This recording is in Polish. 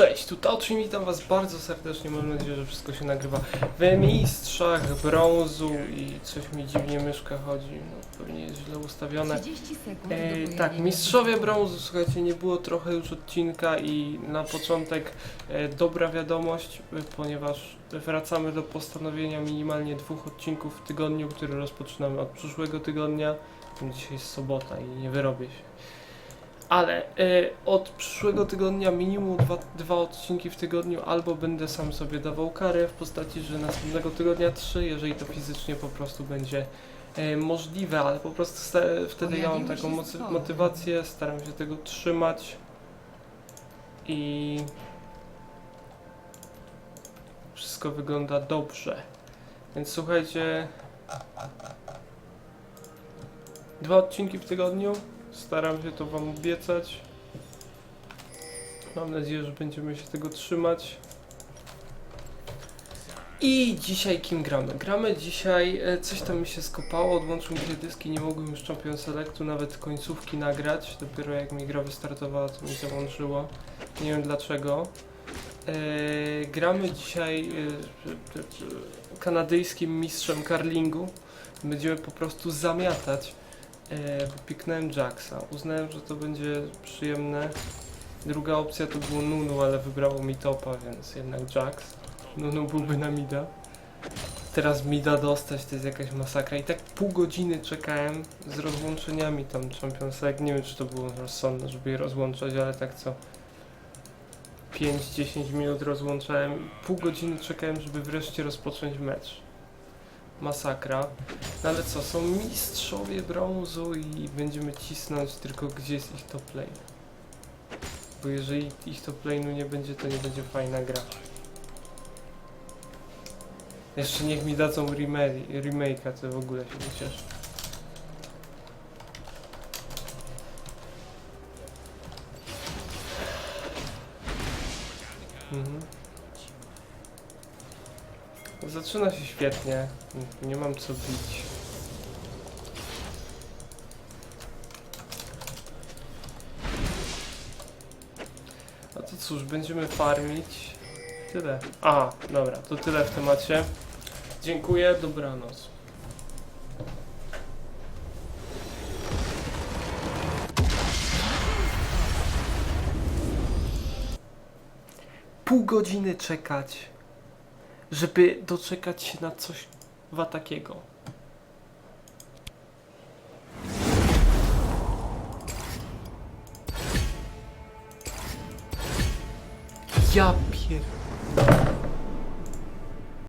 Cześć, tu Tauchin, witam was bardzo serdecznie, mam nadzieję, że wszystko się nagrywa w mistrzach brązu i coś mi dziwnie myszka chodzi, no pewnie jest źle ustawione. 30 sekund do E, tak, mistrzowie brązu, słuchajcie, nie było trochę już odcinka i na początek e, dobra wiadomość, e, ponieważ wracamy do postanowienia minimalnie dwóch odcinków w tygodniu, które rozpoczynamy od przyszłego tygodnia. Dzisiaj jest sobota i nie wyrobię się. Ale e, od przyszłego tygodnia minimum dwa, dwa odcinki w tygodniu, albo będę sam sobie dawał karę w postaci, że następnego tygodnia trzy, jeżeli to fizycznie po prostu będzie e, możliwe, ale po prostu sta- wtedy ja mam taką mocy- motywację, staram się tego trzymać. I wszystko wygląda dobrze. Więc słuchajcie, dwa odcinki w tygodniu, staram się to wam obiecać. Mam nadzieję, że będziemy się tego trzymać. I dzisiaj kim gramy? Gramy dzisiaj, e, coś tam mi się skopało, odłączył mi się dyski, nie mogłem już Champion Selectu nawet końcówki nagrać. Dopiero jak mi gra wystartowała, to mi załączyło. Nie wiem dlaczego. E, gramy dzisiaj e, kanadyjskim mistrzem karlingu. Będziemy po prostu zamiatać. E, bo piknąłem Jacksa. Uznałem, że to będzie przyjemne. Druga opcja to było Nunu, ale wybrało mi topa, więc jednak Jax. Nunu byłby na mida. Teraz mida dostać to jest jakaś masakra. I tak pół godziny czekałem z rozłączeniami tam Champions League. Nie wiem, czy to było rozsądne, żeby je rozłączać, ale tak co 5-10 minut rozłączałem. Pół godziny czekałem, żeby wreszcie rozpocząć mecz. Masakra. No ale co, są mistrzowie brązu i będziemy cisnąć tylko gdzie jest ich top lane. Bo jeżeli ich top lane'u nie będzie, to nie będzie fajna gra. Jeszcze niech mi dadzą remake, remake'a, to w ogóle się ucieszę. Mhm. Zaczyna się świetnie. Nie mam co bić. A to cóż, będziemy farmić. Tyle. A, dobra, to tyle w temacie. Dziękuję, dobranoc. Pół godziny czekać, żeby doczekać się na coś takiego. Ja pier...